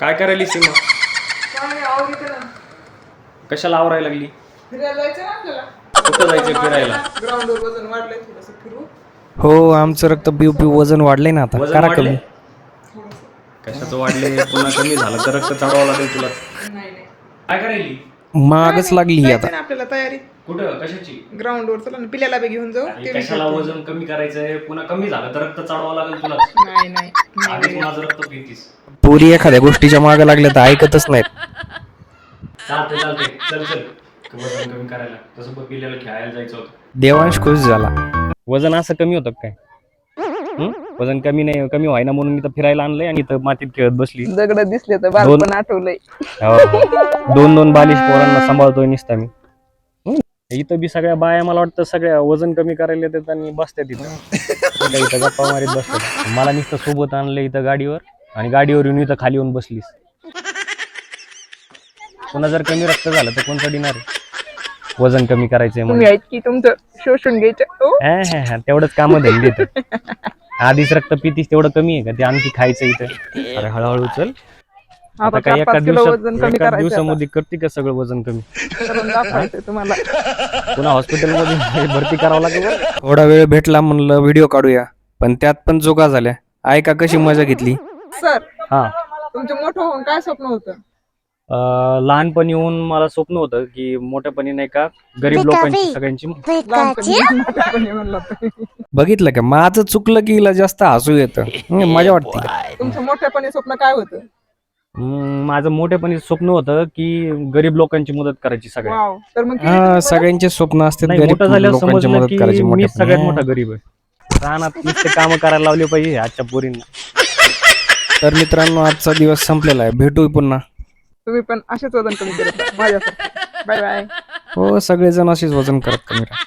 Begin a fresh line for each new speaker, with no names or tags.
काय करायली सीमा
काय ना.
कशाला आवरायला लागली?
फिरायला जायचं ना आपल्याला.
कुठं जायचं फिरायला?
ग्राउंडवर वजन वाढलंय थोडस फिरू.
हो आमचं रक्त पिऊ पिऊ वजन वाढलंय ना आता.
वजन
करा
वाढले
कमी.
कशाचं वाढले पुन्हा कमी झालं तर रक्त चढवावं लागेल तुला.
नाही नाही.
काय करायली?
मागच लागली ही आता.
आपल्याला तयारी.
कुठं? कशाची?
ग्राउंडवर चला ना पिल्याला बी घेऊन जाऊ.
अरे
ते बी
कशाला. वजन कमी करायचंय? पुन्हा कमी झालं तर रक्त चढवावं लागेल तुला
नाही नाही नाही.
आधी माझं रक्त पितीस.
पोरी एखाद्या गोष्टीच्या मागे लागल्या तर ऐकतच नाहीत.
चालते चालते चल चल. वजन कमी करायला. तसं पण पिल्याला खेळायला जायचं होतं.
देवांश खुश झाला.
वजन असं कमी होतं काय? वजन कमी नाही कमी व्हायना म्हणून इथं फिरायला आणलंय आणि इथं मातीत खेळत बसली.
दगड दिसले तर बालपण आठवलंय.
हो. दोन दोन बालिश पोरांना सांभाळतोय निसता मी? इथं बी सगळ्या बाया मला वाटतं सगळ्या वजन कमी करायला येतात आणि बसतात इथं. इथं गप्पा मारीत बसतात मला नुसतं सोबत आणलं इथं गाडीवर आणि गाडीवर येऊन इथं खाली येऊन बसलीस. पुन्हा जर कमी रक्त झालं तर कोणतं डिनार वजन कमी करायचंय म्हणून.
तुम्ही आहेत की तुमचं? शोषून घ्यायचं. हो.
हा, हा, हा, तेवढंच काम धंदे देत आधीच रक्त पितीस तेवढं कमी आहे का? ते आणखी खायचं इथं. अरे हळूहळू चल. आता
आता
काय एका
पाच किलो
दिवसात
वजन कमी
एका
करायचं
दिवसामध्ये करते का सगळं वजन कमी?
करून दाखवायचं तुम्हाला.
पुन्हा हॉस्पिटलमध्ये भरती करावं लागेल बरं.
थोडा वेळ भेटला म्हणलं व्हिडिओ काढूया. पण त्यात पण चुका झाल्या. ऐका कशी मजा घेतली.
सर
हा.
तुमचं मोठं होऊन काय स्वप्न होतं?
लहानपणी येऊन मला स्वप्न होतं की मोठ्यापणी नाही का गरीब लोकांची सगळ्यांची.
बघितलं का? माझं चुकलं की हिला जास्त हसू येतं. मजा वाटते.
तुमचं मोठेपणी स्वप्न काय होतं?
माझं मोठेपणी स्वप्न होतं की गरीब लोकांची मदत करायची सगळ्या
हा? सगळ्यांचे स्वप्न गरीब
मोठं झाल्यावर समजलं की मी सगळ्यात मोठा गरीब आहे. रानात नुसते काम करायला लावले पाहिजे आजच्या पोरींना.
तर मित्रांनो आजचा दिवस संपलेला आहे. भेटू पुन्हा.
तुम्ही पण असेच वजन कमी करत माझ्यासाठी बाय बाय
हो सगळेजण असेच वजन करत कमी राहा.